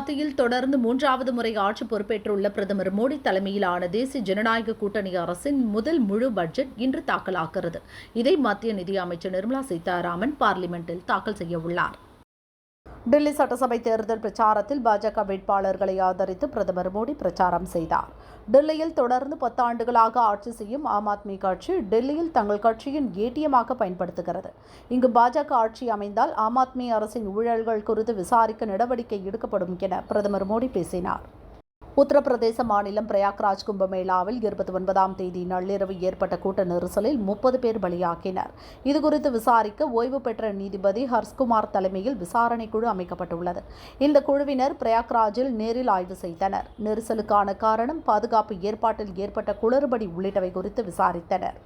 மத்தியில் தொடர்ந்து மூன்றாவது முறை ஆட்சி பொறுப்பேற்றுள்ள பிரதமர் மோடி தலைமையிலான தேசிய ஜனநாயக கூட்டணி அரசின் முதல் முழு பட்ஜெட் இன்று தாக்கலாகிறது. இதை மத்திய நிதியமைச்சர் நிர்மலா சீதாராமன் பார்லிமெண்டில் தாக்கல் செய்ய உள்ளார். டெல்லி சட்டசபை தேர்தல் பிரச்சாரத்தில் பாஜக வேட்பாளர்களை ஆதரித்து பிரதமர் மோடி பிரச்சாரம் செய்தார். டெல்லியில் தொடர்ந்து பத்தாண்டுகளாக ஆட்சி செய்யும் ஆம் ஆத்மி கட்சி டெல்லியில் தங்கள் கட்சியின் ஏடிஎம்மாக பயன்படுத்துகிறது. இங்கு பாஜக ஆட்சி அமைந்தால் ஆம் ஆத்மி அரசின் ஊழல்கள் குறித்து விசாரிக்க நடவடிக்கை எடுக்கப்படும் என பிரதமர் மோடி பேசினார். உத்தரப்பிரதேச மாநிலம் பிரயாக்ராஜ் கும்பமேளாவில் இருபத்தி ஒன்பதாம் தேதி நள்ளிரவு ஏற்பட்ட கூட்ட நெரிசலில் முப்பது பேர் பலியாக்கினர் இதுகுறித்து விசாரிக்க ஓய்வு பெற்ற நீதிபதி ஹர்ஷ்குமார் தலைமையில் விசாரணை குழு அமைக்கப்பட்டுள்ளது. இந்த குழுவினர் பிரயாக்ராஜில் நேரில் ஆய்வு செய்தனர். நெரிசலுக்கான காரணம் பாதுகாப்பு ஏற்பாட்டில் ஏற்பட்ட குளறுபடி உள்ளிட்டவை குறித்து விசாரித்தனர்.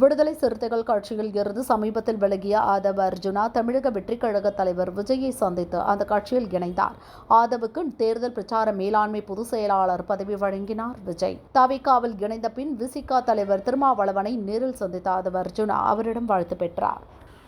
விடுதலை சிறுத்தைகள் கட்சியில் இருந்து சமீபத்தில் விலகிய ஆதவ் அர்ஜுனா தமிழக வெற்றிக் கழக தலைவர் விஜயை சந்தித்து அந்த கட்சியில் இணைந்தார். ஆதவுக்கு தேர்தல் பிரச்சார மேலாண்மை பொதுச் செயலாளர் பதவி வழங்கினார் விஜய். தவிகாவில் இணைந்த பின் விசிகா தலைவர் திருமாவளவனை நேரில் சந்தித்த ஆதவ் அர்ஜுனா அவரிடம் வாழ்த்து பெற்றார்.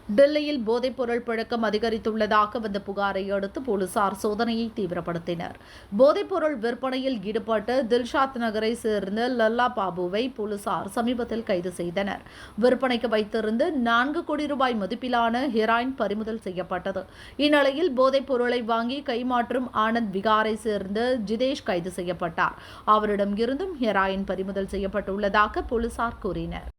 டெல்லியில் போதைப்பொருள் பழக்கம் அதிகரித்துள்ளதாக வந்த புகாரை அடுத்து போலீசார் சோதனையை தீவிரப்படுத்தினர். போதைப்பொருள் விற்பனையில் ஈடுபட்ட தில்ஷாத் நகரை சேர்ந்த லல்லா பாபுவை போலீசார் சமீபத்தில் கைது செய்தனர். விற்பனைக்கு வைத்திருந்து நான்கு கோடி ரூபாய் மதிப்பிலான ஹெராயின் பறிமுதல் செய்யப்பட்டது. இந்நிலையில் போதைப் பொருளை வாங்கி கைமாற்றும் ஆனந்த் விகாரை சேர்ந்த ஜிதேஷ் கைது செய்யப்பட்டார். அவரிடம் இருந்தும் ஹெராயின் பறிமுதல் செய்யப்பட்டுள்ளதாக போலீசார் கூறினர்.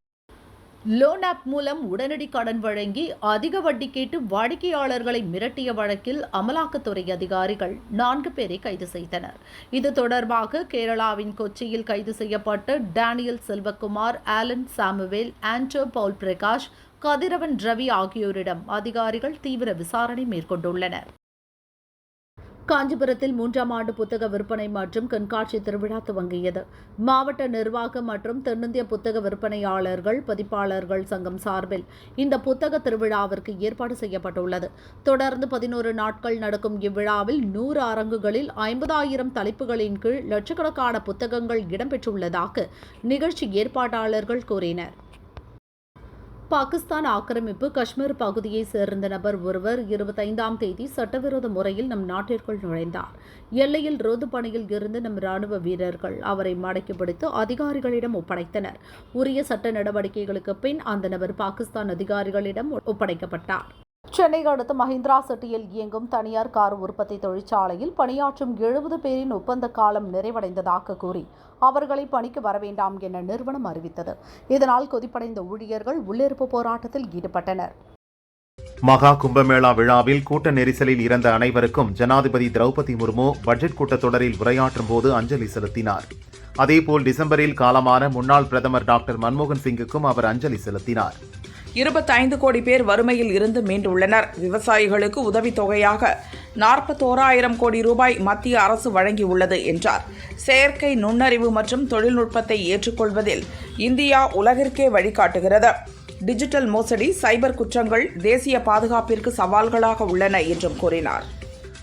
லோன் ஆப் மூலம் உடனடி கடன் வழங்கி அதிக வட்டி கேட்டு வாடிக்கையாளர்களை மிரட்டிய வழக்கில் அமலாக்கத்துறை அதிகாரிகள் நான்கு பேரை கைது செய்தனர். இது தொடர்பாக கேரளாவின் கொச்சியில் கைது செய்யப்பட்ட Daniel Selvakumar Alan Samuel Anto Paul Prakash Kathiravan Ravi ஆகியோரிடம் அதிகாரிகள் தீவிர விசாரணை மேற்கொண்டுள்ளனர். காஞ்சிபுரத்தில் மூன்றாம் ஆண்டு புத்தக விற்பனை மற்றும் கண்காட்சி திருவிழா துவங்கியது. மாவட்ட நிர்வாகம் மற்றும் தென்னிந்திய புத்தக விற்பனையாளர்கள் பதிப்பாளர்கள் சங்கம் சார்பில் இந்த புத்தக திருவிழாவிற்கு ஏற்பாடு செய்யப்பட்டுள்ளது. தொடர்ந்து பதினோரு நாட்கள் நடக்கும் இவ்விழாவில் நூறு அரங்குகளில் ஐம்பதாயிரம் தலைப்புகளின் கீழ் லட்சக்கணக்கான புத்தகங்கள் இடம்பெற்றுள்ளதாக நிகழ்ச்சி ஏற்பாட்டாளர்கள் கூறினர். பாகிஸ்தான் ஆக்கிரமிப்பு காஷ்மீர் பகுதியை சேர்ந்த நபர் ஒருவர் இருபத்தைந்தாம் தேதி சட்டவிரோத முறையில் நம் நாட்டிற்குள் நுழைந்தார். எல்லையில் ரோந்து பணியில் இருந்து நம் ராணுவ வீரர்கள் அவரை மடக்கி பிடித்து அதிகாரிகளிடம் ஒப்படைத்தனர். உரிய சட்ட நடவடிக்கைகளுக்கு பின் அந்த நபர் பாகிஸ்தான் அதிகாரிகளிடம் ஒப்படைக்கப்பட்டார். சென்னை அடுத்த மஹிந்திரா சிட்டியில் இயங்கும் தனியார் கார் உற்பத்தி தொழிற்சாலையில் பணியாற்றும் எழுபது பேரின் ஒப்பந்த காலம் நிறைவடைந்ததாக கூறி அவர்களை பணிக்கு வரவேண்டாம் என நிறுவனம் அறிவித்தது. இதனால் கொதிப்படைந்த ஊழியர்கள் உள்ளிருப்பு போராட்டத்தில் ஈடுபட்டனர். மகா கும்பமேளா விழாவில் கூட்ட நெரிசலில் இறந்த அனைவருக்கும் ஜனாதிபதி திரௌபதி முர்மு பட்ஜெட் கூட்டத்தொடரில் உரையாற்றும் போது அஞ்சலி செலுத்தினார். அதேபோல் டிசம்பரில் காலமான முன்னாள் பிரதமர் டாக்டர் மன்மோகன் சிங்குக்கும் அவர் அஞ்சலி செலுத்தினார். இருபத்தைந்து கோடி பேர் வறுமையில் இருந்து மீண்டுள்ளனர். விவசாயிகளுக்கு உதவித்தொகையாக நாற்பத்தோராயிரம் கோடி ரூபாய் மத்திய அரசு வழங்கியுள்ளது என்றார். செயற்கை நுண்ணறிவு மற்றும் தொழில்நுட்பத்தை ஏற்றுக்கொள்வதில் இந்தியா உலகிற்கே வழிகாட்டுகிறது. டிஜிட்டல் மோசடி சைபர் குற்றங்கள் தேசிய பாதுகாப்பிற்கு சவால்களாக உள்ளன என்றும் கூறினார்.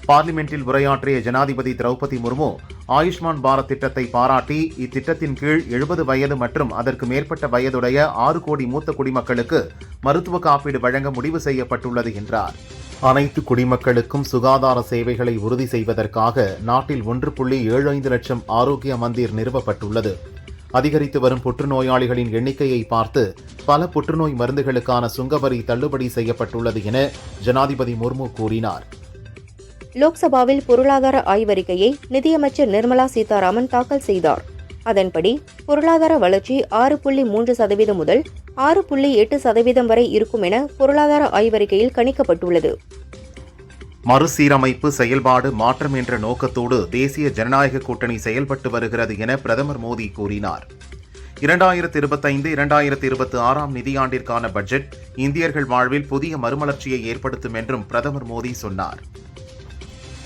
பார்லிமெண்டில் உரையாற்றிய ஜனாதிபதி திரௌபதி முர்மு ஆயுஷ்மான் பாரத் திட்டத்தை பாராட்டி இத்திட்டத்தின் கீழ் எழுபது வயது மற்றும் அதற்கு மேற்பட்ட வயதுடைய ஆறு கோடி மூத்த குடிமக்களுக்கு மருத்துவ காப்பீடு வழங்க முடிவு செய்யப்பட்டுள்ளது என்றார். அனைத்து குடிமக்களுக்கும் சுகாதார சேவைகளை உறுதி செய்வதற்காக நாட்டில் ஒன்று புள்ளி ஏழு ஐந்து லட்சம் ஆரோக்கிய மந்திர் நிறுவப்பட்டுள்ளது. அதிகரித்து வரும் புற்றுநோயாளிகளின் எண்ணிக்கையை பார்த்து பல புற்றுநோய் மருந்துகளுக்கான சுங்கவரி தள்ளுபடி செய்யப்பட்டுள்ளது என ஜனாதிபதி முர்மு கூறினார். லோக்சபாவில் பொருளாதார ஆய்வறிக்கையை நிதியமைச்சர் நிர்மலா சீதாராமன் தாக்கல் செய்தார். அதன்படி பொருளாதார வளர்ச்சி ஆறு புள்ளி மூன்று சதவீதம் முதல் ஆறு புள்ளி எட்டு சதவீதம் வரை இருக்கும் என பொருளாதார ஆய்வறிக்கையில் கணிக்கப்பட்டுள்ளது. மறுசீரமைப்பு செயல்பாடு மாற்றம் என்ற நோக்கத்தோடு தேசிய ஜனநாயக கூட்டணி செயல்பட்டு வருகிறது என பிரதமர் மோடி கூறினார். இரண்டாயிரத்தி இருபத்தைந்து இரண்டாயிரத்தி இருபத்தி ஆறாம் நிதியாண்டிற்கான பட்ஜெட் இந்தியர்கள் வாழ்வில் புதிய மறுமலர்ச்சியை ஏற்படுத்தும் என்றும் பிரதமர் மோடி சொன்னார்.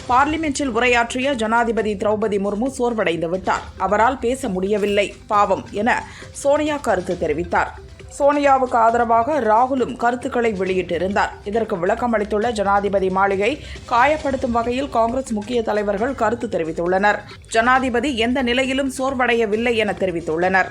பார்லிமென்ட்டில் உரையாற்றிய ஜனாதிபதி திரௌபதி முர்மு சோர்வடைந்து விட்டார். அவரால் பேச முடியவில்லை. பாவம் என சோனியா கருத்து தெரிவித்தார். சோனியாவுக்கு ஆதரவாக ராகுலும் கருத்துக்களை வெளியிட்டிருந்தார். இதற்கு விளக்கம் அளித்துள்ள ஜனாதிபதி மாளிகை காயப்படுத்தும் வகையில் காங்கிரஸ் முக்கிய தலைவர்கள் கருத்து தெரிவித்துள்ளனர். ஜனாதிபதி எந்த நிலையிலும் சோர்வடையவில்லை என தெரிவித்துள்ளனர்.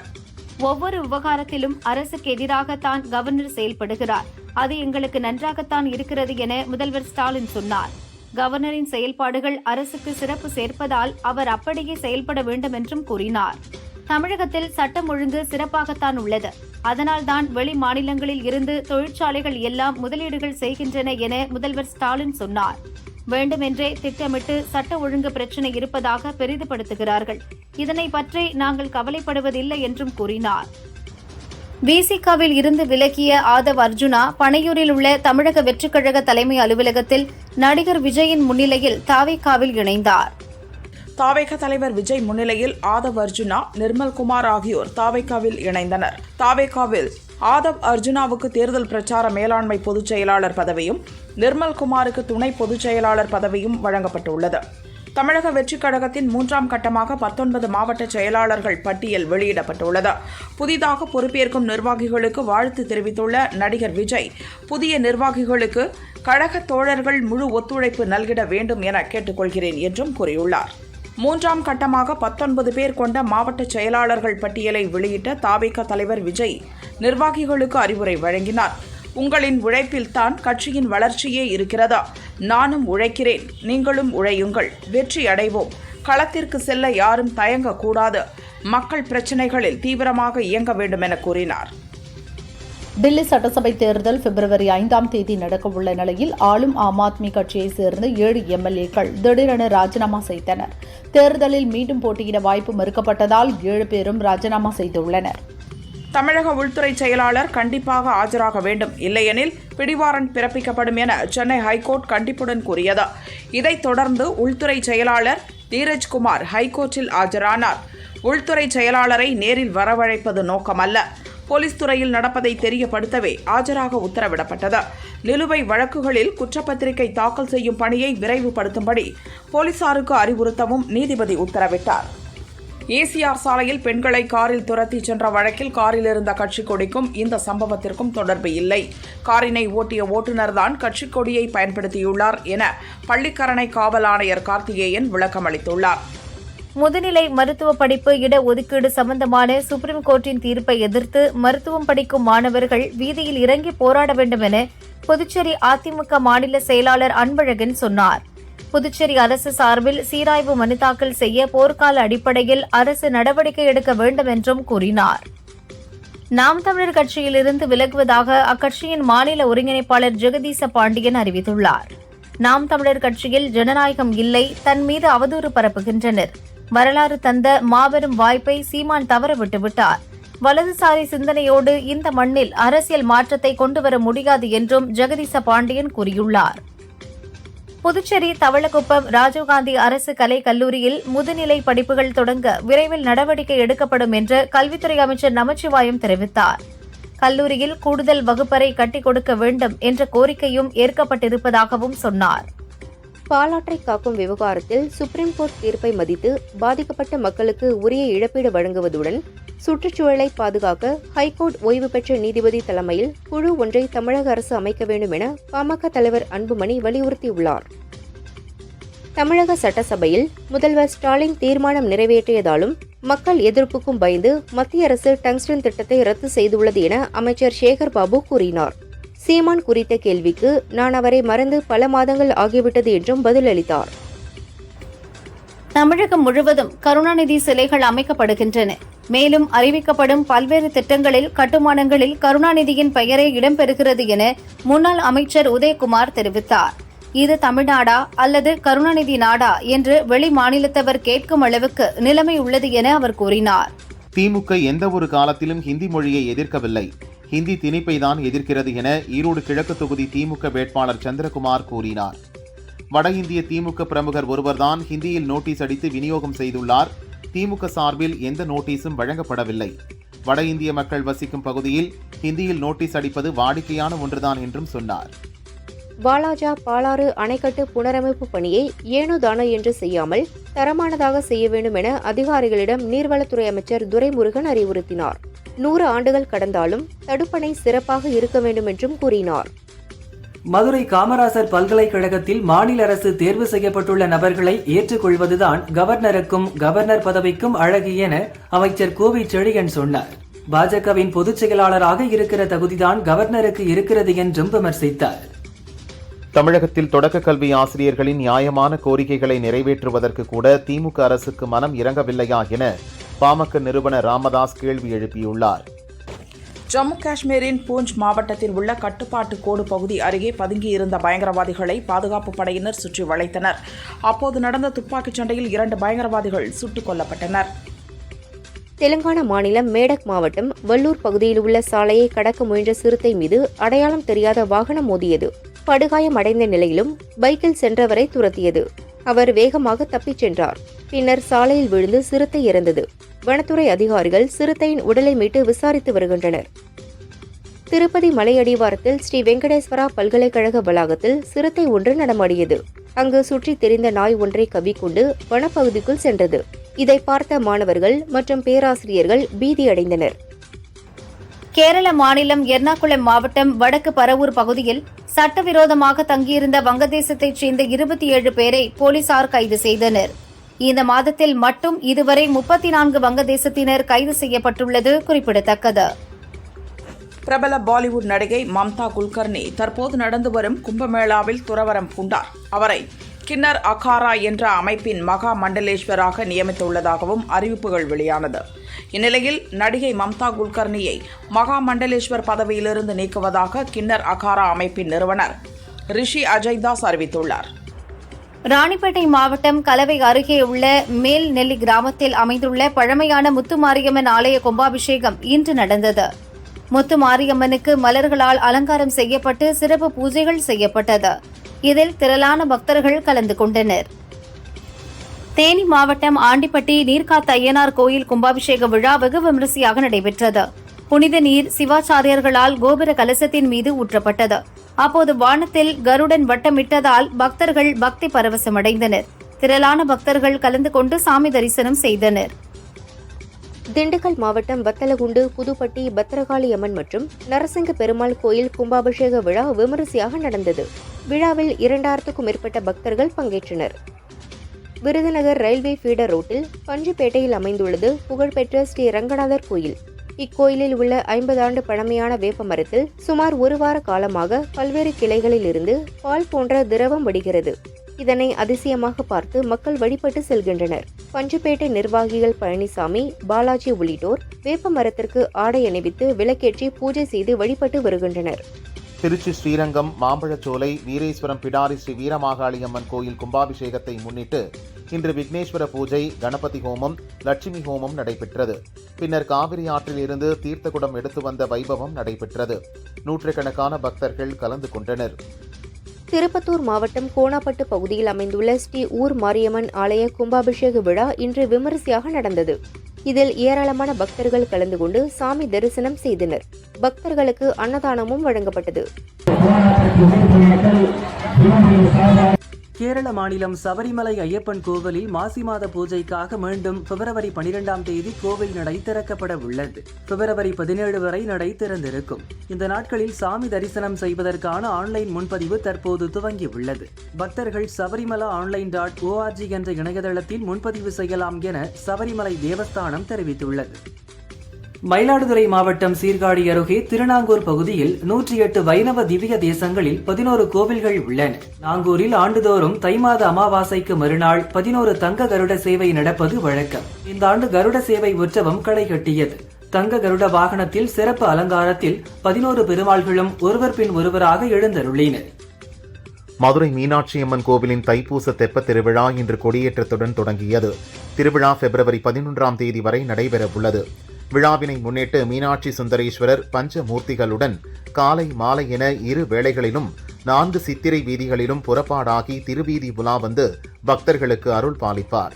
ஒவ்வொரு விவகாரத்திலும் அரசுக்கு எதிராகத்தான் கவர்னர் செயல்படுகிறார். அது எங்களுக்கு நன்றாகத்தான் இருக்கிறது என முதல்வர் ஸ்டாலின் சொன்னார். கவர்னரின் செயல்பாடுகள் அரசுக்கு சிறப்பு சேர்ப்பதால் அவர் அப்படியே செயல்பட வேண்டும் என்றும் கூறினார். தமிழகத்தில் சட்டம் ஒழுங்கு சிறப்பாகத்தான் உள்ளது. அதனால்தான் வெளி மாநிலங்களில் இருந்து தொழிற்சாலைகள் எல்லாம் முதலீடுகள் செய்கின்றன என முதல்வர் ஸ்டாலின் சொன்னார். வேண்டுமென்றே திட்டமிட்டு சட்ட ஒழுங்கு பிரச்சினை இருப்பதாக பெரிதுபடுத்துகிறார்கள். இதனை பற்றி நாங்கள் கவலைப்படுவதில்லை என்றும் கூறினார். விசிகாவில் இருந்து விலகிய ஆதவ் அர்ஜுனா பனையூரில் உள்ள தமிழக வெற்றிக்கழக தலைமை அலுவலகத்தில் நடிகர் விஜயின் முன்னிலையில் தாவேகாவில் இணைந்தார். தாவேக தலைவர் விஜய் முன்னிலையில் ஆதவ் அர்ஜுனா நிர்மல்குமார் ஆகியோர் தாவேகாவில் இணைந்தனர். தாவேகாவில் ஆதவ் அர்ஜுனாவுக்கு தேர்தல் பிரச்சார மேலாண்மை பொதுச் செயலாளர் பதவியும் நிர்மல்குமாருக்கு துணை பொதுச் செயலாளர் பதவியும் வழங்கப்பட்டுள்ளது. தமிழக வெற்றிக் கழகத்தின் மூன்றாம் கட்டமாக பத்தொன்பது மாவட்ட செயலாளர்கள் பட்டியல் வெளியிடப்பட்டுள்ளது. புதிதாக பொறுப்பேற்கும் நிர்வாகிகளுக்கு வாழ்த்து தெரிவித்துள்ள நடிகர் விஜய் புதிய நிர்வாகிகளுக்கு கழக தோழர்கள் முழு ஒத்துழைப்பு நல்கிட வேண்டும் என கேட்டுக்கொள்கிறேன் என்றும் கூறியுள்ளார். மூன்றாம் கட்டமாக பத்தொன்பது பேர் கொண்ட மாவட்ட செயலாளர்கள் பட்டியலை வெளியிட்ட தாவேக தலைவர் விஜய் நிர்வாகிகளுக்கு அறிவுரை வழங்கினார். உங்களின் உழைப்பில்தான் கட்சியின் வளர்ச்சியே இருக்கிறதா? நானும் உழைக்கிறேன். நீங்களும் உழையுங்கள். வெற்றி அடைவோம். களத்திற்கு செல்ல யாரும் தயங்கக்கூடாது. மக்கள் பிரச்சினைகளில் தீவிரமாக இயங்க வேண்டும் என கூறினார். டெல்லி சட்டசபை தேர்தல் பிப்ரவரி ஐந்தாம் தேதி நடக்கவுள்ள நிலையில் ஆளும் ஆம் ஆத்மி கட்சியைச் சேர்ந்த ஏழு எம்எல்ஏக்கள் திடீரென ராஜினாமா செய்தனர். தேர்தலில் மீண்டும் போட்டியிட வாய்ப்பு மறுக்கப்பட்டதால் ஏழு பேரும் ராஜினாமா செய்துள்ளனர். தமிழக உள்துறை செயலாளர் கண்டிப்பாக ஆஜராக வேண்டும். இல்லையெனில் பிடிவாரண்ட் பிறப்பிக்கப்படும் என சென்னை ஹைகோர்ட் கண்டிப்புடன் கூறியது. இதைத் தொடர்ந்து உள்துறை செயலாளர் தீரஜ்குமார் ஹைகோர்ட்டில் ஆஜரானார். உள்துறை செயலாளரை நேரில் வரவழைப்பது நோக்கமல்ல. போலீஸ் துறையில் நடப்பதை தெரியப்படுத்தவே ஆஜராக உத்தரவிடப்பட்டது. நிலுவை வழக்குகளில் குற்றப்பத்திரிகை தாக்கல் செய்யும் பணியை விரைவுபடுத்தும்படி போலீசாருக்கு அறிவுறுத்தவும் நீதிபதி உத்தரவிட்டார். ஏசிஆர் சாலையில் பெண்களை காரில் துரத்தி சென்ற வழக்கில் காரில் இருந்த கட்சி கொடிக்கும் இந்த சம்பவத்திற்கும் தொடர்பு இல்லை. காரினை ஓட்டிய ஓட்டுநர்தான் கட்சி கொடியை பயன்படுத்தியுள்ளார் என பள்ளிக்கரணை காவல் ஆணையர் கார்த்திகேயன் விளக்கமளித்துள்ளார் முதுநிலை மருத்துவ படிப்பு இடஒதுக்கீடு சம்பந்தமான சுப்ரீம் கோர்ட்டின் தீர்ப்பை எதிர்த்து மருத்துவம் படிக்கும் மாணவர்கள் வீதியில் இறங்கி போராட வேண்டும் என புதுச்சேரி அதிமுக மாநில செயலாளர் அன்பழகன் சொன்னார். புதுச்சேரி அரசு சார்பில் சீராய்வு மனு தாக்கல் செய்ய போர்க்கால அடிப்படையில் அரசு நடவடிக்கை எடுக்க வேண்டும் என்றும் கூறினார். நாம் தமிழர் கட்சியிலிருந்து விலகுவதாக அக்கட்சியின் மாநில ஒருங்கிணைப்பாளர் ஜெகதீச பாண்டியன் அறிவித்துள்ளார். நாம் தமிழர் கட்சியில் ஜனநாயகம் இல்லை தன் மீது அவதூறு பரப்புகின்றனர். வரலாறு தந்த மாபெரும் வாய்ப்பை சீமான் தவற விட்டுவிட்டார் வலதுசாரி சிந்தனையோடு இந்த மண்ணில் அரசியல் மாற்றத்தை கொண்டுவர முடியாது என்றும் ஜெகதீச பாண்டியன் கூறியுள்ளார். புதுச்சேரி தவளக்குப்பம் ராஜீவ்காந்தி அரசு கலை கல்லூரியில் முதுநிலை படிப்புகள் தொடங்க விரைவில் நடவடிக்கை எடுக்கப்படும் என்று கல்வித்துறை அமைச்சர் நமச்சிவாயம் தெரிவித்தார். கல்லூரியில் கூடுதல் வகுப்பறை கட்டிக் கொடுக்க வேண்டும் என்ற கோரிக்கையும் ஏற்கப்பட்டிருப்பதாகவும் சொன்னார். பாலாற்றை காக்கும் விவகாரத்தில் சுப்ரீம் கோர்ட் தீர்ப்பை மதித்து பாதிக்கப்பட்ட மக்களுக்கு உரிய இழப்பீடு வழங்குவதுடன் சுற்றுச்சூழலை பாதுகாக்க ஹைகோர்ட் ஓய்வு பெற்ற நீதிபதி தலைமையில் குழு ஒன்றை தமிழக அரசு அமைக்க வேண்டும் என பாமக தலைவர் அன்புமணி வலியுறுத்தியுள்ளார். தமிழக சட்டசபையில் முதல்வர் ஸ்டாலின் தீர்மானம் நிறைவேற்றியதாலும் மக்கள் எதிர்ப்புக்கும் பயந்து மத்திய அரசு டங்ஸ்டன் திட்டத்தை ரத்து செய்துள்ளது என அமைச்சர் சேகர் பாபு கூறினார். சீமான் குறித்த கேள்விக்கு நான் அவரை மறந்து பல மாதங்கள் ஆகிவிட்டது என்றும் பதிலளித்தார். தமிழகம் முழுவதும் கருணாநிதி சிலைகள் அமைக்கப்படுகின்றன. மேலும் அறிவிக்கப்படும் பல்வேறு திட்டங்களில் கட்டுமானங்களில் கருணாநிதியின் பெயரே இடம்பெறுகிறது என முன்னாள் அமைச்சர் உதயகுமார் தெரிவித்தார். இது தமிழ்நாடா அல்லது கருணாநிதி நாடா என்று வெளி மாநிலத்தவர் கேட்கும் அளவுக்கு நிலைமை உள்ளது என அவர் கூறினார். திமுக எந்த ஒரு காலத்திலும் ஹிந்தி மொழியை எதிர்க்கவில்லை. ஹிந்தி திணிப்பை தான் எதிர்க்கிறது என ஈரோடு கிழக்கு தொகுதி திமுக வேட்பாளர் சந்திரகுமார் கூறினார். வட இந்திய திமுக பிரமுகர் ஒருவர்தான் ஹிந்தியில் நோட்டீஸ் அடித்து விநியோகம் செய்துள்ளார். திமுக சார்பில் எந்த நோட்டீஸும் வழங்கப்படவில்லை. வட இந்திய மக்கள் வசிக்கும் பகுதியில் ஹிந்தியில் நோட்டீஸ் அடிப்பது வாடிக்கையான ஒன்றுதான் என்றும் சொன்னார். வாலாஜா பாலாறு அணைக்கட்டு புனரமைப்பு பணியை ஏனோ தானோ என்று செய்யாமல் தரமானதாக செய்ய வேண்டும் என அதிகாரிகளிடம் நீர்வளத்துறை அமைச்சர் துரைமுருகன் அறிவுறுத்தினார். நூறு ஆண்டுகள் கடந்தாலும் தடுப்பணை சிறப்பாக இருக்க வேண்டும் என்றும் கூறினார். மதுரை காமராசர் பல்கலைக்கழகத்தில் மாநில அரசு தேர்வு செய்யப்பட்டுள்ள நபர்களை ஏற்றுக்கொள்வதுதான் கவர்னருக்கும் கவர்னர் பதவிக்கும் அழகு என அமைச்சர் கோவி செழியன் சொன்னார். பாஜகவின் பொதுச் செயலாளராக இருக்கிற தகுதிதான் கவர்னருக்கு இருக்கிறது என்றும் விமர்சித்தார். தமிழகத்தில் தொடக்க கல்வி ஆசிரியர்களின் நியாயமான கோரிக்கைகளை நிறைவேற்றுவதற்கு கூட திமுக அரசுக்கு மனம் இறங்கவில்லையா என பாமக நிறுவனர் ராமதாஸ் கேள்வி எழுப்பியுள்ளார். ஜம்மு காஷ்மீரின் பூஞ்ச் மாவட்டத்தில் உள்ள கட்டுப்பாட்டு கோடு பகுதி அருகே பதுங்கியிருந்த பயங்கரவாதிகளை பாதுகாப்பு படையினர் சுற்றி வளைத்தனர். அப்போது நடந்த துப்பாக்கிச் சண்டையில் இரண்டு பயங்கரவாதிகள் சுட்டுக் கொல்லப்பட்டனர். தெலுங்கானா மாநிலம் மேடக் மாவட்டம் வல்லூர் பகுதியில் உள்ள சாலையை கடக்க முயன்ற சிறுத்தை மீது அடையாளம் தெரியாத வாகனம் மோதியது. படுகாயம் அடைந்த நிலையிலும் பைக்கில் சென்றவரை துரத்தியது. அவர் வேகமாக தப்பிச் சென்றார். பின்னர் சாலையில் விழுந்து சிறுத்தை இறந்தது. வனத்துறை அதிகாரிகள் சிறுத்தையின் உடலை மீட்டு விசாரித்து வருகின்றனர். திருப்பதி மலையடிவாரத்தில் ஸ்ரீ வெங்கடேஸ்வரா பல்கலைக்கழக வளாகத்தில் சிறுத்தை ஒன்று நடமாடியது. அங்கு சுற்றித் தெரிந்த நாய் ஒன்றை கவிக்கொண்டு வனப்பகுதிக்குள் சென்றது. இதை பார்த்த மாணவர்கள் மற்றும் பேராசிரியர்கள் பீதியடைந்தனர். கேரள மாநிலம் எர்ணாகுளம் மாவட்டம் வடக்கு பரவூர் பகுதியில் சட்டவிரோதமாக தங்கியிருந்த வங்கதேசத்தைச் சேர்ந்த இருபத்தி ஏழு பேரை போலீசார் கைது செய்தனர். இந்த மாதத்தில் மட்டும் இதுவரை முப்பத்தி நான்கு வங்கதேசத்தினர் கைது செய்யப்பட்டுள்ளது குறிப்பிடத்தக்கது. பிரபல பாலிவுட் நடிகை மம்தா குல்கர்னி தற்போது நடந்து வரும் கும்பமேளாவில் துறவரம் பூண்டார். அவரை கின்னர் அகாரா என்ற அமைப்பின் மகா மண்டலேஸ்வராக நியமித்துள்ளதாகவும் அறிவிப்புகள் வெளியானது. இந்நிலையில் நடிகை மம்தா குல்கர்னியை மகா மண்டலேஸ்வர் பதவியிலிருந்து நீக்குவதாக கின்னர் அகாரா அமைப்பின் நிறுவனர் ரிஷி அஜய்தாஸ் அறிவித்துள்ளார். ராணிப்பேட்டை மாவட்டம் கலவை அருகே உள்ள மேல் நெல்லி கிராமத்தில் அமைந்துள்ள பழமையான முத்துமாரியம்மன் ஆலய கும்பாபிஷேகம் இன்று நடந்தது. முத்துமாரியம்மனுக்கு மலர்களால் அலங்காரம் செய்யப்பட்டு சிறப்பு பூஜைகள் செய்யப்பட்டது. இதில் திரளான பக்தர்கள் கலந்து கொண்டனர். தேனி மாவட்டம் ஆண்டிப்பட்டி நீர்காத்த ஐயனார் கோயில் கும்பாபிஷேக விழா வெகு விமரிசையாக நடைபெற்றது. புனித நீர் சிவாச்சாரியர்களால் கோபுர கலசத்தின் மீது ஊற்றப்பட்டது. அப்போது வானத்தில் கருடன் வட்டமிட்டதால் பக்தர்கள் பக்தி பரவசமடைந்தனர். திரளான பக்தர்கள் கலந்து கொண்டு சாமி தரிசனம் செய்தனர். திண்டுக்கல் மாவட்டம் வத்தலகுண்டு புதுப்பட்டி பத்திரகாளி அம்மன் மற்றும் நரசிங்க பெருமாள் கோயில் கும்பாபிஷேக விழா விமரிசையாக நடந்தது. விழாவில் இரண்டாயிரத்துக்கும் மேற்பட்ட பக்தர்கள் பங்கேற்றனர். விருதுநகர் ரயில்வே ஃபீடர் ரோட்டில் பஞ்சுப்பேட்டையில் அமைந்துள்ளது புகழ்பெற்ற ஸ்ரீ ரங்கநாதர் கோயில். இக்கோயிலில் உள்ள ஐம்பது ஆண்டு பழமையான வேப்ப மரத்தில் சுமார் ஒரு வார காலமாக பல்வேறு கிளைகளில் இருந்து பால் போன்ற திரவம் வடிகிறது. இதனை அதிசயமாக பார்த்து மக்கள் வழிபட்டு செல்கின்றனர். பஞ்சுப்பேட்டை நிர்வாகிகள் பழனிசாமி பாலாஜி உள்ளிட்டோர் வேப்ப மரத்திற்கு ஆடை அணிவித்து விளக்கேற்றி பூஜை செய்து வழிபட்டு வருகின்றனர். திருச்சி ஸ்ரீரங்கம் மாம்பழச்சோலை வீரேஸ்வரம் பிடாரி ஸ்ரீ வீரமாகாளியம்மன் கோயில் கும்பாபிஷேகத்தை முன்னிட்டு இன்று விக்னேஸ்வர பூஜை கணபதி ஹோமம் லட்சுமி ஹோமம் நடைபெற்றது. பின்னர் காவிரி ஆற்றில் இருந்து தீர்த்தகுடம் எடுத்து வந்த வைபவம் நடைபெற்றது. நூற்றுக்கணக்கான பக்தர்கள் கலந்து கொண்டனர். திருப்பத்தூர் மாவட்டம் கோணாப்பட்டு பகுதியில் அமைந்துள்ள ஸ்ரீ ஊர் மாரியம்மன் ஆலய கும்பாபிஷேக விழா இன்று விமரிசையாக நடந்தது. இதில் ஏராளமான பக்தர்கள் கலந்து கொண்டு சாமி தரிசனம் செய்தனர். பக்தர்களுக்கு அன்னதானமும் வழங்கப்பட்டது. கேரள மாநிலம் சபரிமலை ஐயப்பன் கோவிலில் மாசி மாத பூஜைக்காக மீண்டும் பிப்ரவரி பனிரெண்டாம் தேதி கோவில் நடை திறக்கப்பட உள்ளது. பிப்ரவரி பதினேழு வரை நடை திறந்திருக்கும். இந்த நாட்களில் சாமி தரிசனம் செய்வதற்கான ஆன்லைன் முன்பதிவு தற்போது துவங்கி உள்ளது. பக்தர்கள் சபரிமலா ஆன்லைன் டாட் ஓஆர்ஜி என்ற இணையதளத்தில் முன்பதிவு செய்யலாம் என சபரிமலை தேவஸ்தானம் தெரிவித்துள்ளது. மயிலாடுதுறை மாவட்டம் சீர்காழி அருகே திருநாங்கூர் பகுதியில் நூற்றி எட்டு வைணவ திவ்ய தேசங்களில் பதினோரு கோவில்கள் உள்ளன. நாங்கூரில் ஆண்டுதோறும் தை மாத அமாவாசைக்கு மறுநாள் பதினோரு தங்க கருட சேவை நடப்பது வழக்கம். இந்த ஆண்டு கருட சேவை உற்சவம் களை கட்டியது. தங்க கருட வாகனத்தில் சிறப்பு அலங்காரத்தில் பதினோரு பெருமாள்களும் ஒருவர் பின் ஒருவராக எழுந்தருளினர். மதுரை மீனாட்சி அம்மன் கோவிலின் தைப்பூச தெப்ப திருவிழா இன்று கொடியேற்றத்துடன் தொடங்கியது. திருவிழா பிப்ரவரி பதினொன்றாம் தேதி வரை நடைபெறவுள்ளது. விழாவினை முன்னிட்டு மீனாட்சி சுந்தரேஸ்வரர் பஞ்சமூர்த்திகளுடன் காலை மாலை என இரு வேளைகளிலும் நான்கு சித்திரை வீதிகளிலும் புறப்பாடாகி திருவீதி உலா வந்து பக்தர்களுக்கு அருள் பாலிப்பார்.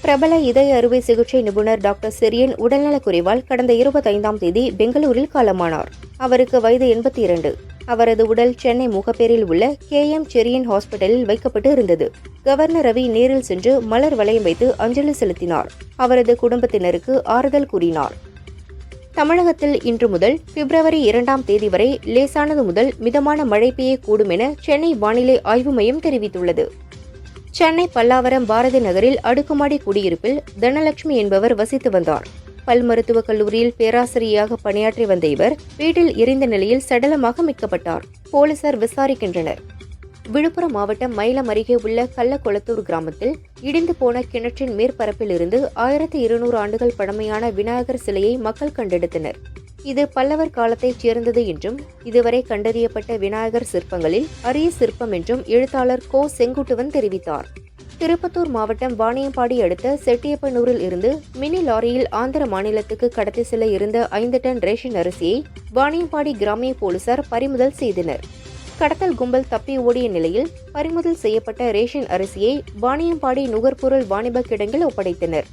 பிரபல இதய அறுவை சிகிச்சை நிபுணர் டாக்டர் செரியன் உடல்நலக்குறைவால் கடந்த இருபத்தைந்தாம் தேதி பெங்களூரில் காலமானார். அவருக்கு வயது எண்பத்தி இரண்டு. அவரது உடல் சென்னை முகப்பேரில் உள்ள கே எம் செரியன் ஹாஸ்பிட்டலில் வைக்கப்பட்டு இருந்தது. கவர்னர் ரவி நேரில் சென்று மலர் வளையம் வைத்து அஞ்சலி செலுத்தினார். அவரது குடும்பத்தினருக்கு ஆறுதல் கூறினார். தமிழகத்தில் இன்று முதல் பிப்ரவரி இரண்டாம் தேதி வரை லேசானது முதல் மிதமான மழை பெய்யக்கூடும் என சென்னை வானிலை ஆய்வு மையம் தெரிவித்துள்ளது. சென்னை பல்லாவரம் பாரதி நகரில் அடுக்குமாடி குடியிருப்பில் தனலட்சுமி என்பவர் வசித்து வந்தார். பல் மருத்துவக் கல்லூரியில் பேராசிரியராக பணியாற்றி வந்த இவர் வீட்டில் எரிந்த நிலையில் சடலமாக மீட்கப்பட்டார். போலீசார் விசாரிக்கின்றனர். விழுப்புரம் மாவட்டம் மயிலம் அருகே உள்ள கள்ளக்குளத்தூர் கிராமத்தில் இடிந்து போன கிணற்றின் மேற்பரப்பில் இருந்து ஆயிரத்தி இருநூறு ஆண்டுகள் பழமையான விநாயகர் சிலையை மக்கள் கண்டெடுத்தனர். இது பல்லவர் காலத்தைச் சேர்ந்தது என்றும் இதுவரை கண்டறியப்பட்ட விநாயகர் சிற்பங்களில் அரிய சிற்பம் என்றும் எழுத்தாளர் கோ செங்குட்டுவன் தெரிவித்தார். திருப்பத்தூர் மாவட்டம் வாணியம்பாடி அடுத்த செட்டியப்பனூரில் இருந்து மினி லாரியில் ஆந்திர மாநிலத்துக்கு கடத்தி செல்ல இருந்த ஐந்து டன் ரேஷன் அரிசியை வாணியம்பாடி கிராமிய போலீசார் பறிமுதல் செய்தனர். கடத்தல் கும்பல் தப்பி ஓடிய நிலையில் பறிமுதல் செய்யப்பட்ட ரேஷன் அரிசியை வாணியம்பாடி நுகர்பொருள் வாணிப கிடங்கில் ஒப்படைத்தனர்.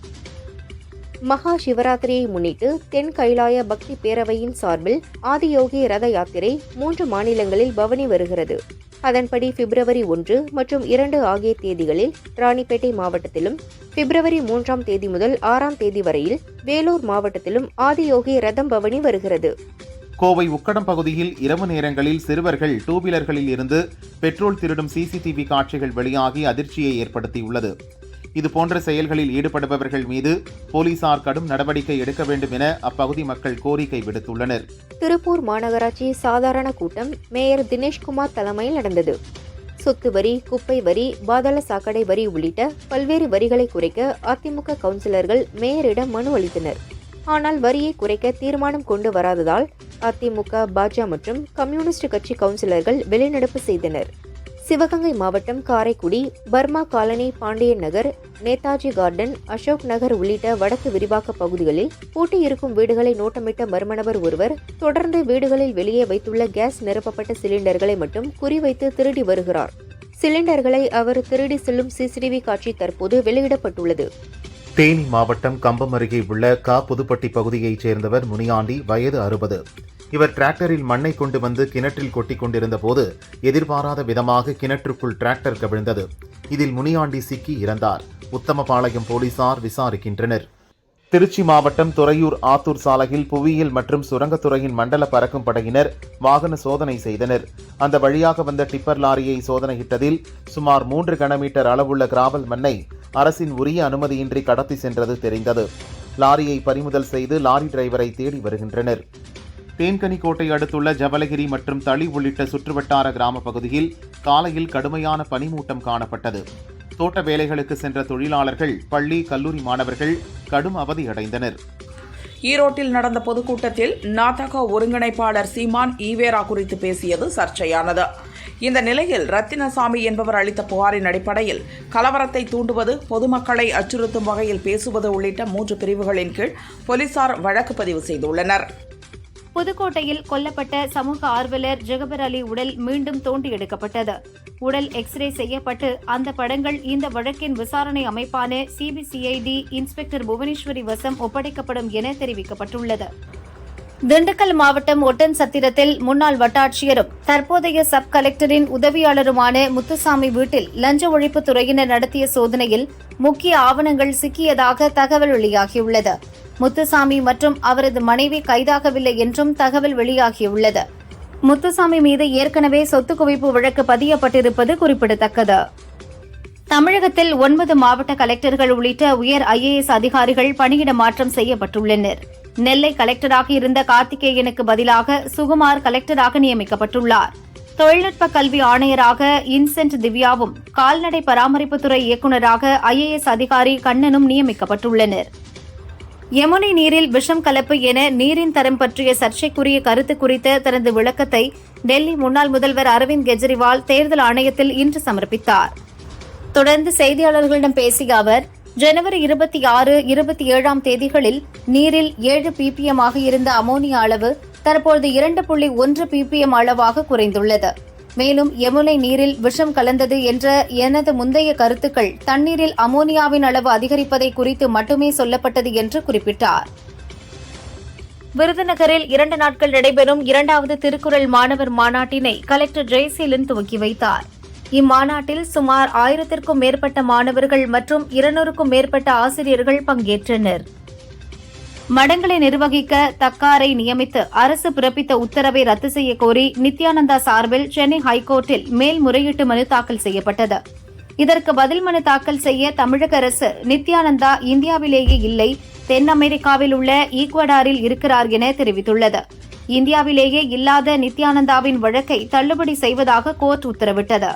மகா சிவராத்திரியை முன்னிட்டு தென் கைலாய பக்தி பேரவையின் சார்பில் ஆதியோகி ரத யாத்திரை மூன்று மாநிலங்களில் பவனி வருகிறது. அதன்படி பிப்ரவரி ஒன்று மற்றும் இரண்டு ஆகிய தேதிகளில் ராணிப்பேட்டை மாவட்டத்திலும் பிப்ரவரி மூன்றாம் தேதி முதல் ஆறாம் தேதி வரையில் வேலூர் மாவட்டத்திலும் ஆதியோகி ரதம் பவனி வருகிறது. கோவை உக்கடம் பகுதியில் இரவு நேரங்களில் சிறுவர்கள் டூ வீலர்களில் இருந்து பெட்ரோல் திருடும் சிசிடிவி காட்சிகள் வெளியாகி அதிர்ச்சியை ஏற்படுத்தியுள்ளது. இது போன்ற செயல்களில் ஈடுபடுபவர்கள் மீது போலீசார் கடும் நடவடிக்கை எடுக்க வேண்டும் என அப்பகுதி மக்கள் கோரிக்கை விடுத்துள்ளனர். திருப்பூர் மாநகராட்சி சாதாரண கூட்டம் மேயர் தினேஷ்குமார் தலைமையில் நடந்தது. சொத்து வரி குப்பை வரி பாதாள சாக்கடை வரி உள்ளிட்ட பல்வேறு வரிகளை குறைக்க அதிமுக கவுன்சிலர்கள் மேயரிடம் மனு அளித்தனர். ஆனால் வரியை குறைக்க தீர்மானம் கொண்டு வராததால் அதிமுக பாஜக மற்றும் கம்யூனிஸ்ட் கட்சி கவுன்சிலர்கள் வெளிநடப்பு செய்தனர். சிவகங்கை மாவட்டம் Karaikudi Burma colony Pandian Nagar Netaji garden Ashok Nagar உள்ளிட்ட வடக்கு விரிவாக்க பகுதிகளில் பூட்டியிருக்கும் வீடுகளை நோட்டமிட்ட மர்ம நபர் ஒருவர் தொடர்ந்து வீடுகளில் வெளியே வைத்துள்ள கேஸ் நிரப்பப்பட்ட சிலிண்டர்களை மட்டும் குறிவைத்து திருடி வருகிறார். சிலிண்டர்களை அவர் திருடி செல்லும் சிசிடிவி காட்சி தற்போது வெளியிடப்பட்டுள்ளது. தேனி மாவட்டம் கம்பம் அருகே உள்ள கா புதுப்பட்டி பகுதியைச் சேர்ந்தவர் முனியாண்டி வயது அறுபது. இவர் டிராக்டரில் மண்ணை கொண்டு வந்து கிணற்றில் கொட்டிக் கொண்டிருந்த போது எதிர்பாராத விதமாக கிணற்றுக்குள் டிராக்டர் கவிழ்ந்தது. இதில் முனியாண்டி சிக்கி இறந்தார். உத்தமபாளையம் போலீசார் விசாரிக்கின்றனர். திருச்சி மாவட்டம் துறையூர் ஆத்தூர் சாலையில் புவியியல் மற்றும் சுரங்கத்துறையின் மண்டல பறக்கும் படையினர் வாகன சோதனை செய்தனர். அந்த வழியாக வந்த டிப்பர் லாரியை சோதனையிட்டதில் சுமார் மூன்று கனமீட்டர் அளவுள்ள கிராவல் மண்ணை அரசின் உரிய அனுமதியின்றி கடத்தி சென்றது தெரிந்தது. லாரியை பறிமுதல் செய்து லாரி டிரைவரை தேடி வருகின்றனர். தேன்கனிக்கோட்டை அடுத்துள்ள ஜவலகிரி மற்றும் தளி உள்ளிட்ட சுற்றுவட்டார கிராம பகுதியில் காலையில் கடுமையான பனிமூட்டம் காணப்பட்டது. தோட்ட வேலைகளுக்கு சென்ற தொழிலாளர்கள் பள்ளி கல்லூரி மாணவர்கள் கடும் அவதியடைந்தனர். ஈரோட்டில் நடந்த பொதுக்கூட்டத்தில் நாதக ஒருங்கிணைப்பாளர் சீமான் ஈவேரா குறித்து பேசியது சர்ச்சையானது. இந்த நிலையில் ரத்தினசாமி என்பவர் அளித்த புகாரின் அடிப்படையில் கலவரத்தை தூண்டுவது பொதுமக்களை அச்சுறுத்தும் வகையில் பேசுவது உள்ளிட்ட மூன்று பிரிவுகளின் கீழ் போலீசார் வழக்கு பதிவு செய்துள்ளனர். புதுக்கோட்டையில் கொல்லப்பட்ட சமூக ஆர்வலர் ஜெகபர் அலி உடல் மீண்டும் தோண்டி எடுக்கப்பட்டது. உடல் எக்ஸ்ரே செய்யப்பட்டு அந்த படங்கள் இந்த வழக்கின் விசாரணை அமைப்பான சிபிசிஐடி இன்ஸ்பெக்டர் புவனேஸ்வரி வசம் ஒப்படைக்கப்படும் என தெரிவிக்கப்பட்டுள்ளது. திண்டுக்கல் மாவட்டம் ஒட்டன் சத்திரத்தில் முன்னாள் வட்டாட்சியரும் தற்போதைய சப் கலெக்டரின் உதவியாளருமான முத்துசாமி வீட்டில் லஞ்ச ஒழிப்பு துறையினர் நடத்திய சோதனையில் முக்கிய ஆவணங்கள் சிக்கியதாக தகவல் வெளியாகியுள்ளது. முத்துசாமி மற்றும் அவரது மனைவி கைதாகவில்லை என்றும் தகவல் வெளியாகியுள்ளது. முத்துசாமி மீது ஏற்கனவே சொத்து குவிப்பு வழக்கு பதியப்பட்டிருப்பது குறிப்பிடத்தக்கது. தமிழகத்தில் ஒன்பது மாவட்ட கலெக்டர்கள் உள்ளிட்ட உயர் ஐஏஎஸ் அதிகாரிகள் பணியிட மாற்றம் செய்யப்பட்டுள்ளனர். நெல்லை கலெக்டராக இருந்த கார்த்திகேயனுக்கு பதிலாக சுகுமார் கலெக்டராக நியமிக்கப்பட்டுள்ளார். தொழில்நுட்ப கல்வி ஆணையராக இன்சென்ட் திவ்யாவும் கால்நடை பராமரிப்புத்துறை இயக்குநராக ஐஏஎஸ் அதிகாரி கண்ணனும் நியமிக்கப்பட்டுள்ளனர். யமுனை நீரில் விஷம் கலப்பு என நீரின் தரம் பற்றிய சர்ச்சைக்குரிய கருத்து குறித்த தனது விளக்கத்தை டெல்லி முன்னாள் முதல்வர் அரவிந்த் கெஜ்ரிவால் தேர்தல் ஆணையத்தில் இன்று சமர்ப்பித்தார். தொடர்ந்து செய்தியாளர்களிடம் பேசிய அவர் ஜனவரி இருபத்தி ஆறு இருபத்தி ஏழாம் தேதிகளில் நீரில் ஏழு பிபிஎம் ஆக இருந்த அமோனியா அளவு தற்போது இரண்டு புள்ளி ஒன்று பிபிஎம் அளவாக குறைந்துள்ளது. மேலும் யமுனை நீரில் விஷம் கலந்தது என்ற எனது முந்தைய கருத்துக்கள் தண்ணீரில் அமோனியாவின் அளவு அதிகரிப்பதை குறித்து மட்டுமே சொல்லப்பட்டது என்று குறிப்பிட்டார். விருதுநகரில் இரண்டு நாட்கள் நடைபெறும் இரண்டாவது திருக்குறள் மாணவர் மாநாட்டினை கலெக்டர் ஜெயசீலன் துவக்கி வைத்தார். இம்மாநாட்டில் சுமார் ஆயிரத்திற்கும் மேற்பட்ட மாணவர்கள் மற்றும் இருநூறுக்கும் மேற்பட்ட ஆசிரியர்கள் பங்கேற்றனர். மடங்களை நிர்வகிக்க தக்காரை நியமித்து அரசு பிறப்பித்த உத்தரவை ரத்து செய்ய கோரி நித்யானந்தா சார்பில் சென்னை ஹைகோர்ட்டில் மேல்முறையீட்டு மனு தாக்கல் செய்யப்பட்டது. இதற்கு பதில் மனு தாக்கல் செய்ய தமிழக அரசு நித்யானந்தா இந்தியாவிலேயே இல்லை தென் அமெரிக்காவில் உள்ள ஈக்வடாரில் இருக்கிறார் என தெரிவித்துள்ளது. இந்தியாவிலேயே இல்லாத நித்யானந்தாவின் வழக்கை தள்ளுபடி செய்வதாக கோர்ட் உத்தரவிட்டது.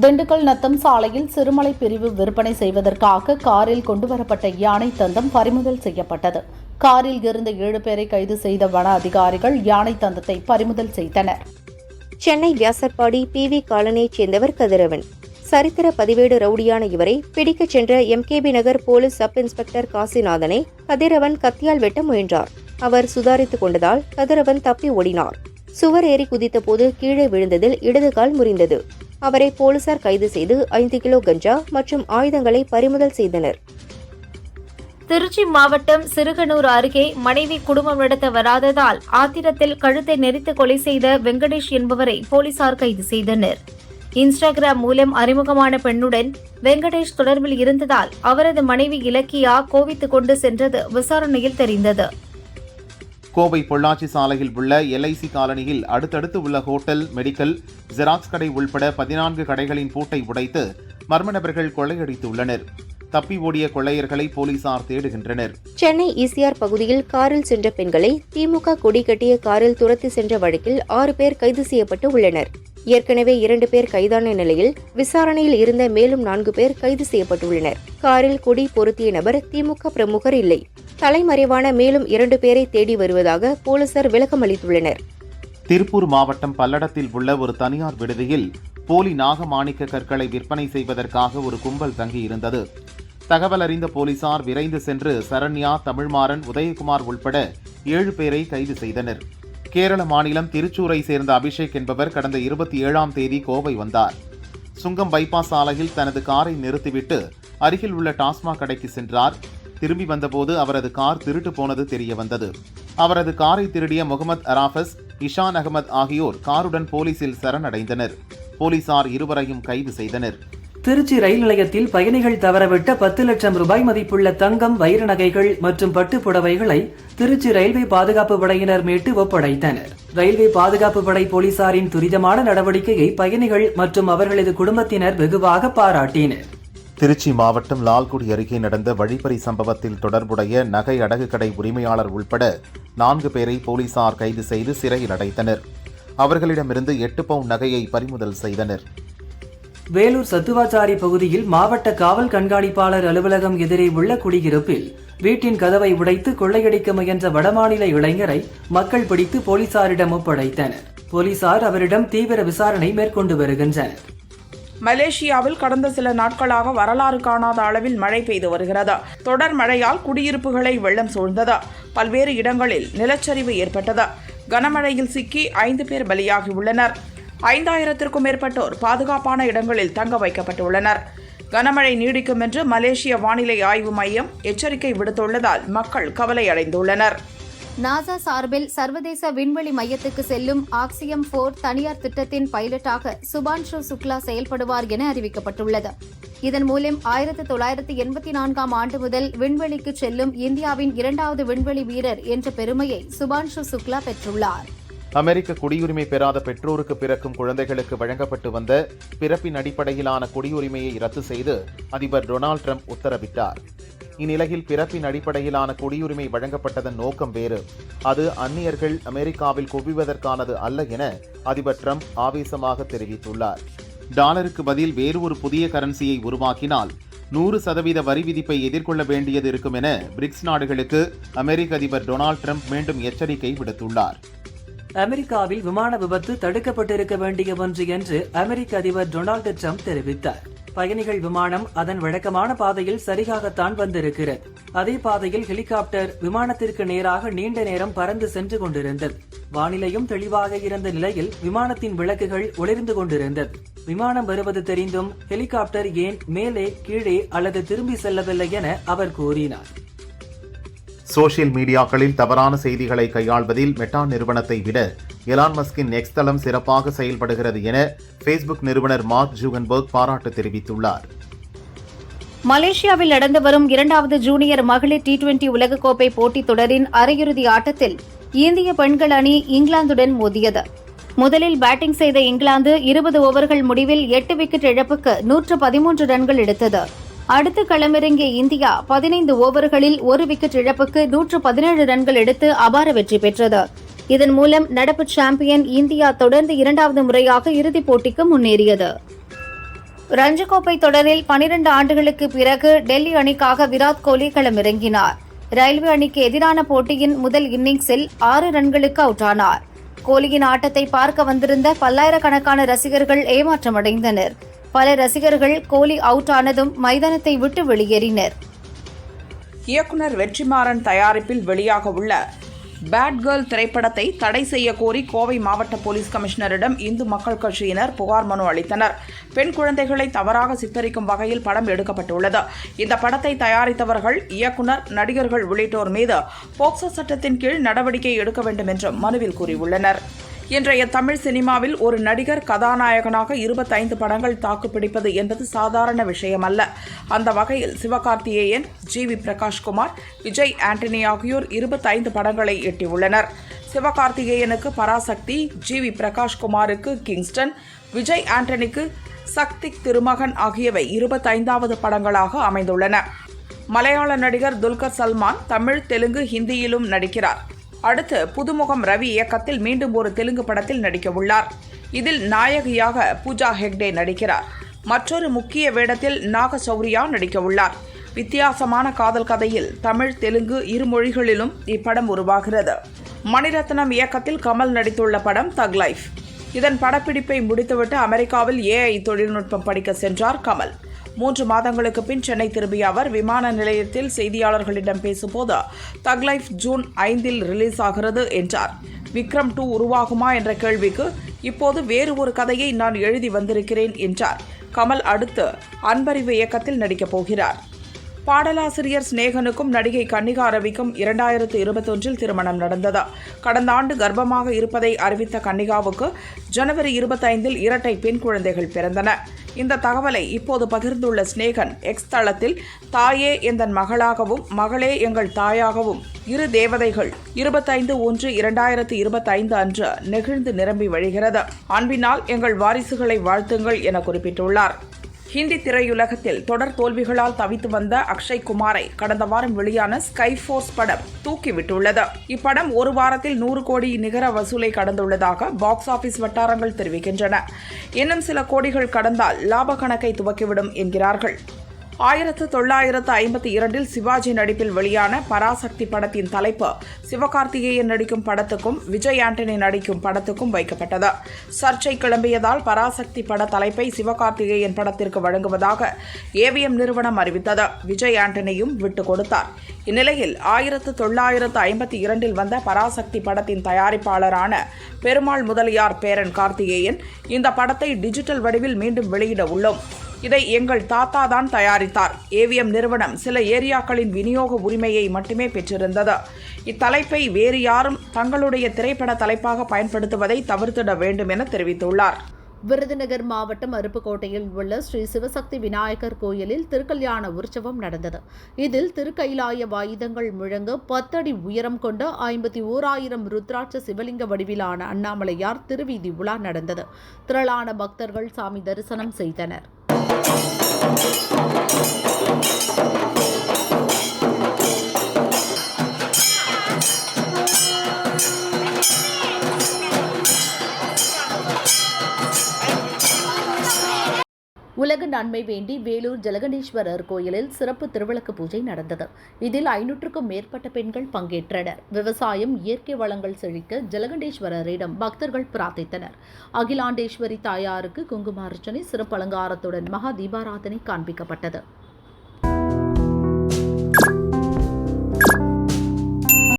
திண்டுக்கல் நத்தம் சாலையில் சிறுமலை பிரிவு விற்பனை செய்வதற்காக காரில் கொண்டுவரப்பட்ட யானை தந்தம் பறிமுதல் செய்யப்பட்டது. காரில் இருந்த ஏழு பேரை கைது செய்த வன அதிகாரிகள் யானை தந்தத்தை பறிமுதல் செய்தனர். சென்னை வியாசர்பாடி பி வி காலனியைச் சேர்ந்தவர் கதிரவன். சரித்திர பதிவேடு ரவுடியான இவரை பிடிக்கச் சென்ற MKP Nagar police sub inspector காசிநாதனை Kathiravan கத்தியால் வெட்ட முயன்றார். அவர் சுதாரித்துக் கொண்டதால் கதிரவன் தப்பி ஓடினார். சுவர் ஏறி குதித்தபோது கீழே விழுந்ததில் இடது கால் முறிந்தது. அவரை போலீசார் கைது செய்து ஐந்து கிலோ கஞ்சா மற்றும் ஆயுதங்களை பறிமுதல் செய்தனர். திருச்சி மாவட்டம் சிறுகனூர் அருகே மனைவி குடும்பம் நடத்த வராததால் ஆத்திரத்தில் கழுத்தை நெரித்து கொலை செய்த வெங்கடேஷ் என்பவரை போலீசார் கைது செய்தனர். இன்ஸ்டாகிராம் மூலம் அறிமுகமான பெண்ணுடன் வெங்கடேஷ் தொடர்பில் இருந்ததால் அவரது மனைவி இலக்கியா கோவித்துக் கொண்டு சென்றது விசாரணையில் தெரிந்தது. கோவை பொள்ளாச்சி சாலையில் உள்ள எல்ஐசி காலனியில் அடுத்தடுத்து உள்ள ஹோட்டல் மெடிக்கல் ஜெராக்ஸ் கடை உள்பட பதினான்கு கடைகளின் பூட்டை உடைத்து மர்ம நபர்கள் கொள்ளையடித்துள்ளனர். தப்பி ஓடிய கொள்ளையர்களை போலீசார் தேடுகின்றனர். சென்னை ஈசிஆர் பகுதியில் காரில் சென்ற பெண்களை திமுக கொடி கட்டிய காரில் துரத்தி சென்ற வழக்கில் ஆறு பேர் கைது செய்யப்பட்டு உள்ளனர். ஏற்கனவே இரண்டு பேர் கைதான நிலையில் விசாரணையில் இருந்த மேலும் நான்கு பேர் கைது செய்யப்பட்டுள்ளனர். காரில் கொடி பொருத்திய நபர் திமுக பிரமுகர் இல்லை. தலைமறைவான மேலும் இரண்டு பேரை தேடி வருவதாக போலீசார் விளக்கமளித்துள்ளனர் திருப்பூர் மாவட்டம் பல்லடத்தில் உள்ள ஒரு தனியார் விடுதியில் போலி நாகமாணிக்க கற்களை விற்பனை செய்வதற்காக ஒரு கும்பல் தங்கியிருந்தது. தகவல் அறிந்த போலீசார் விரைந்து சென்று சரண்யா தமிழ்மாறன் உதயகுமார் உள்பட ஏழு பேரை கைது செய்தனர். கேரள மாநிலம் திருச்சூரை சேர்ந்த அபிஷேக் என்பவர் கடந்த இருபத்தி ஏழாம் தேதி கோவை வந்தார். சுங்கம் பைபாஸ் சாலையில் தனது காரை நிறுத்திவிட்டு அருகில் உள்ள டாஸ்மாக் கடைக்கு சென்றார். திரும்பி வந்தபோது அவரது கார் திருட்டு போனது தெரிய வந்தது. அவரது காரை திருடிய முகமது அராஃபஸ் இஷான் அகமது ஆகியோர் காருடன் போலீசில் சரணடைந்தனர். போலீசார் இருவரையும் கைது செய்தனர். திருச்சி ரயில் நிலையத்தில் பயணிகள் தவறவிட்ட பத்து லட்சம் ரூபாய் மதிப்புள்ள தங்கம் வைர நகைகள் மற்றும் பட்டு புடவைகளை திருச்சி ரயில்வே பாதுகாப்பு படையினர் மீட்டு ஒப்படைத்தனர். ரயில்வே பாதுகாப்பு படை போலீசாரின் துரிதமான நடவடிக்கையை பயணிகள் மற்றும் அவர்களது குடும்பத்தினர் வெகுவாக பாராட்டினர். திருச்சி மாவட்டம் லால்குடி அருகே நடந்த வழிப்பறி சம்பவத்தில் தொடர்புடைய நகை அடகு கடை உரிமையாளர் உள்பட நான்கு பேரை போலீசார் கைது செய்து சிறையில் அடைத்தனர். அவர்களிடமிருந்து எட்டு பவுன் நகையை பறிமுதல் செய்தனர். வேலூர் சத்துவாச்சாரி பகுதியில் மாவட்ட காவல் கண்காணிப்பாளர் அலுவலகம் எதிரே உள்ள குடியிருப்பில் வீட்டின் கதவை உடைத்து கொள்ளையடிக்க முயன்ற வடமாநில இளைஞரை மக்கள் பிடித்து போலீசாரிடம் ஒப்படைத்தனர். போலீசார் அவரிடம் தீவிர விசாரணை மேற்கொண்டு வருகின்றனர். மலேசியாவில் கடந்த சில நாட்களாக வரலாறு காணாத அளவில் மழை பெய்து வருகிறது. தொடர் மழையால் குடியிருப்புகளை வெள்ளம் சூழ்ந்தது. பல்வேறு இடங்களில் நிலச்சரிவு ஏற்பட்டது. கனமழையில் சிக்கி ஐந்து பேர் பலியாகியுள்ளனர். ஐந்தாயிரத்திற்கும் மேற்பட்டோர் பாதுகாப்பான இடங்களில் தங்க வைக்கப்பட்டுள்ளனர். கனமழை நீடிக்கும் என்று மலேசிய வானிலை ஆய்வு மையம் எச்சரிக்கை விடுத்துள்ளதால் மக்கள் கவலை அடைந்துள்ளனர் நாசா சார்பில் சர்வதேச விண்வெளி மையத்துக்கு செல்லும் ஆக்சியம் போர் தனியார் திட்டத்தின் பைலட்டாக சுபான்ஷு சுக்லா செயல்படுவார் என அறிவிக்கப்பட்டுள்ளது. இதன் மூலம் ஆயிரத்தி தொள்ளாயிரத்தி எண்பத்தி நான்காம் ஆண்டு முதல் விண்வெளிக்கு செல்லும் இந்தியாவின் இரண்டாவது விண்வெளி வீரர் என்ற பெருமையை சுபான்ஷு சுக்லா பெற்றுள்ளார். அமெரிக்க குடியுரிமை பெறாத பெற்றோருக்கு பிறக்கும் குழந்தைகளுக்கு வழங்கப்பட்டு வந்த பிறப்பின் அடிப்படையிலான குடியுரிமையை ரத்து செய்து அதிபர் டொனால்ட் ட்ரம்ப் உத்தரவிட்டார். இந்நிலையில் பிறப்பின் அடிப்படையிலான குடியுரிமை வழங்கப்பட்டதன் நோக்கம் வேறு. அது அந்நியர்கள் அமெரிக்காவில் குவிவதற்கானது அல்ல என அதிபர் ட்ரம்ப் ஆவேசமாக தெரிவித்துள்ளார். டாலருக்கு பதில் வேறு ஒரு புதிய கரன்சியை உருவாக்கினால் நூறு சதவீத வரி விதிப்பை எதிர்கொள்ள வேண்டியது இருக்கும் என பிரிக்ஸ் நாடுகளுக்கு அமெரிக்க அதிபர் டொனால்ட் ட்ரம்ப் மீண்டும் எச்சரிக்கை விடுத்துள்ளார். அமெரிக்காவில் விமான விபத்து தடுக்கப்பட்டிருக்க வேண்டிய ஒன்று என்று அமெரிக்க அதிபர் டொனால்டு ட்ரம்ப் தெரிவித்தார். பயணிகள் விமானம் அதன் வழக்கமான பாதையில் சரியாகத்தான் வந்திருக்கிறது. அதே பாதையில் ஹெலிகாப்டர் விமானத்திற்கு நேராக நீண்ட நேரம் பறந்து சென்று கொண்டிருந்தது. வானிலையும் தெளிவாக இருந்த நிலையில் விமானத்தின் விளக்குகள் ஒளிர்ந்து கொண்டிருந்தது. விமானம் வருவது தெரிந்தும் ஹெலிகாப்டர் ஏன் மேலே கீழே அல்லது திரும்பி செல்லவில்லை என அவர் கூறினார். சோஷியல் மீடியாக்களில் தவறான செய்திகளை கையாள்வதில் மெட்டா நிறுவனத்தை விட எலான் மஸ்கின் நெக்ஸ்ட் தளம் சிறப்பாக செயல்படுகிறது என ஃபேஸ்புக் நிறுவனர் மார்க் ஜூகன்பர்க் பாராட்டு தெரிவித்துள்ளார். மலேசியாவில் நடந்து வரும் இரண்டாவது ஜூனியர் மகளிர் டி டுவெண்டி உலகக்கோப்பை போட்டித் தொடரின் அரையிறுதி ஆட்டத்தில் இந்திய பெண்கள் அணி இங்கிலாந்துடன் மோதியது. முதலில் பேட்டிங் செய்த இங்கிலாந்து இருபது ஓவர்கள் முடிவில் எட்டு விக்கெட் இழப்புக்கு நூற்று பதிமூன்று ரன்கள் எடுத்தது. அடுத்து களமிறங்கிய இந்தியா பதினைந்து ஓவர்களில் ஒரு விக்கெட் இழப்புக்கு நூற்று பதினேழு ரன்கள் எடுத்து அபார வெற்றி பெற்றது. இதன் மூலம் நடப்பு சாம்பியன் இந்தியா தொடர்ந்து இரண்டாவது முறையாக இறுதிப் போட்டிக்கு முன்னேறியது. ரஞ்சி கோப்பை தொடரில் பனிரண்டு ஆண்டுகளுக்கு பிறகு டெல்லி அணிக்காக விராட் கோலி களமிறங்கினார். ரயில்வே அணிக்கு எதிரான போட்டியின் முதல் இன்னிங்ஸில் ஆறு ரன்களுக்கு அவுட் ஆனார் கோலியின் ஆட்டத்தை பார்க்க வந்திருந்த பல்லாயிரக்கணக்கான ரசிகர்கள் ஏமாற்றமடைந்தனர். பல ரசிகர்கள் கோலி அவுட் ஆனதும் மைதானத்தை விட்டு வெளியேறினர். இயக்குனர் வெற்றிமாறன் தயாரிப்பில் வெளியாக உள்ள பேட் கேர்ள் திரைப்படத்தை தடை செய்ய கோரி கோவை மாவட்ட போலீஸ் கமிஷனரிடம் இந்து மக்கள் கட்சியினர் புகார் மனு அளித்தனர். பெண் குழந்தைகளை தவறாக சித்தரிக்கும் வகையில் படம் எடுக்கப்பட்டுள்ளது. இந்த படத்தை தயாரித்தவர்கள் இயக்குனர் நடிகர்கள் உள்ளிட்டோர் மீது போக்சோ சட்டத்தின் கீழ் நடவடிக்கை எடுக்க வேண்டும் என்றும் மனுவில் கூறியுள்ளனர். இன்றைய தமிழ் சினிமாவில் ஒரு நடிகர் கதாநாயகனாக இருபத்தைந்து படங்கள் தாக்குப்பிடிப்பது என்பது சாதாரண விஷயமல்ல. அந்த வகையில் Sivakarthikeyan G V Prakashkumar Vijay Antony ஆகியோர் இருபத்தைந்து படங்களை எட்டியுள்ளனர். சிவகார்த்திகேயனுக்கு பராசக்தி ஜி வி பிரகாஷ்குமாருக்கு கிங்ஸ்டன் விஜய் ஆண்டனிக்கு சக்தி திருமகன் ஆகியவை இருபத்தைந்தாவது படங்களாக அமைந்துள்ளன. மலையாள நடிகர் துல்கர் சல்மான் தமிழ் தெலுங்கு ஹிந்தியிலும் நடிக்கிறார். அடுத்து புதுமுகம் ரவி இயக்கத்தில் மீண்டும் ஒரு தெலுங்கு படத்தில் நடிக்க உள்ளார் இதில் நாயகியாக பூஜா ஹெக்டே நடிக்கிறார். மற்றொரு முக்கிய வேடத்தில் நாக சௌரியா நடிக்க உள்ளார் வித்தியாசமான காதல் கதையில் தமிழ் தெலுங்கு இரு மொழிகளிலும் இப்படம் உருவாகிறது. மணிரத்னம் இயக்கத்தில் கமல் நடித்துள்ள படம் தக் லைஃப். இதன் படப்பிடிப்பை முடித்துவிட்டு அமெரிக்காவில் ஏஐ தொழில்நுட்பம் படிக்க சென்றார் கமல். மூன்று மாதங்களுக்கு பின் சென்னை திரும்பிய அவர் விமான நிலையத்தில் செய்தியாளர்களிடம் பேசும்போது தக் லைஃப் ஜூன் ஐந்தில் ரிலீஸ் ஆகிறது என்றார். விக்ரம் டூ உருவாகுமா? என்ற கேள்விக்கு இப்போது வேறு ஒரு கதையை நான் எழுதி வந்திருக்கிறேன் என்றார். கமல் அடுத்து அன்பறிவு இயக்கத்தில் நடிக்கப் போகிறார். பாடலாசிரியர் சிநேகனுக்கும் நடிகை கன்னிகா ரவிக்கும் இரண்டாயிரத்து இருபத்தொன்றில் திருமணம் நடந்தது. கடந்த ஆண்டு கர்ப்பமாக இருப்பதை அறிவித்த கன்னிகாவுக்கு ஜனவரி இருபத்தைந்தில் இரட்டை பெண் குழந்தைகள் பிறந்தன. இந்த தகவலை இப்போது பகிர்ந்துள்ள சிநேகன் எக்ஸ் தளத்தில் தாயே எந்தன் மகளாகவும் மகளே எங்கள் தாயாகவும் இரு தேவதைகள் இருபத்தைந்து ஒன்று இரண்டாயிரத்து இருபத்தைந்து அன்று நெகிழ்ந்து நிரம்பி வழிகிறது. அன்பினால் எங்கள் வாரிசுகளை வாழ்த்துங்கள் என குறிப்பிட்டுள்ளார். ஹிந்தி திரையுலகத்தில் தொடர் தோல்விகளால் தவித்து வந்த அக்ஷய் குமாரை கடந்த வாரம் வெளியான ஸ்கை ஃபோர்ஸ் படம் தூக்கிவிட்டுள்ளது. இப்படம் ஒரு வாரத்தில் நூறு கோடி நிகர வசூலை கடந்துள்ளதாக பாக்ஸ் ஆபீஸ் வட்டாரங்கள் தெரிவிக்கின்றன. இன்னும் சில கோடிகள் கடந்தால் லாப கணக்கை துவக்கிவிடும் என்கிறார்கள். ஆயிரத்து தொள்ளாயிரத்து ஐம்பத்தி இரண்டில் சிவாஜி நடிப்பில் வெளியான பராசக்தி படத்தின் தலைப்பு சிவகார்த்திகேயன் நடிக்கும் படத்துக்கும் விஜய் ஆண்டனி நடிக்கும் படத்துக்கும் வைக்கப்பட்டது. சர்ச்சை கிளம்பியதால் பராசக்தி பட தலைப்பை சிவகார்த்திகேயன் படத்திற்கு வழங்குவதாக ஏவிஎம் நிறுவனம் அறிவித்தது. விஜய் ஆண்டனியும் விட்டுக் கொடுத்தார். இந்நிலையில் ஆயிரத்து தொள்ளாயிரத்து ஐம்பத்தி இரண்டில் வந்த பராசக்தி படத்தின் தயாரிப்பாளரான பெருமாள் முதலியார் பேரன் கார்த்திகேயன் இந்த படத்தை டிஜிட்டல் வடிவில் மீண்டும் வெளியிட உள்ளோம். இதை எங்கள் தாத்தா தான் தயாரித்தார். ஏவிஎம் நிறுவனம் சில ஏரியாக்களின் விநியோக உரிமையை மட்டுமே பெற்றிருந்தது. இத்தலைப்பை வேறு யாரும் தங்களுடைய திரைப்பட தலைப்பாக பயன்படுத்துவதை தவிர்த்திட வேண்டும் என தெரிவித்துள்ளார். விருதுநகர் மாவட்டம் அருப்புக்கோட்டையில் உள்ள ஸ்ரீ சிவசக்தி விநாயகர் கோயிலில் திருக்கல்யாண உற்சவம் நடந்தது. இதில் திருக்கைலாய வாயுதங்கள் முழங்க பத்தடி உயரம் கொண்ட ஐம்பத்தி ஓராயிரம் ருத்ராட்ச சிவலிங்க வடிவிலான அண்ணாமலையார் திருவீதி உலா நடந்தது. திரளான பக்தர்கள் சாமி தரிசனம் செய்தனர். Thank you. உலக நன்மை வேண்டி வேலூர் ஜலகண்டேஸ்வரர் கோயிலில் சிறப்பு திருவிளக்கு பூஜை நடந்தது. இதில் ஐநூற்றுக்கும் மேற்பட்ட பெண்கள் பங்கேற்றனர். விவசாயம் இயற்கை வளங்கள் செழிக்க ஜலகண்டேஸ்வரரிடம் பக்தர்கள் பிரார்த்தித்தனர். அகிலாண்டேஸ்வரி தாயாருக்கு குங்குமார்ச்சனை சிறப்பு அலங்காரத்துடன் மகா தீபாராதனை காண்பிக்கப்பட்டது.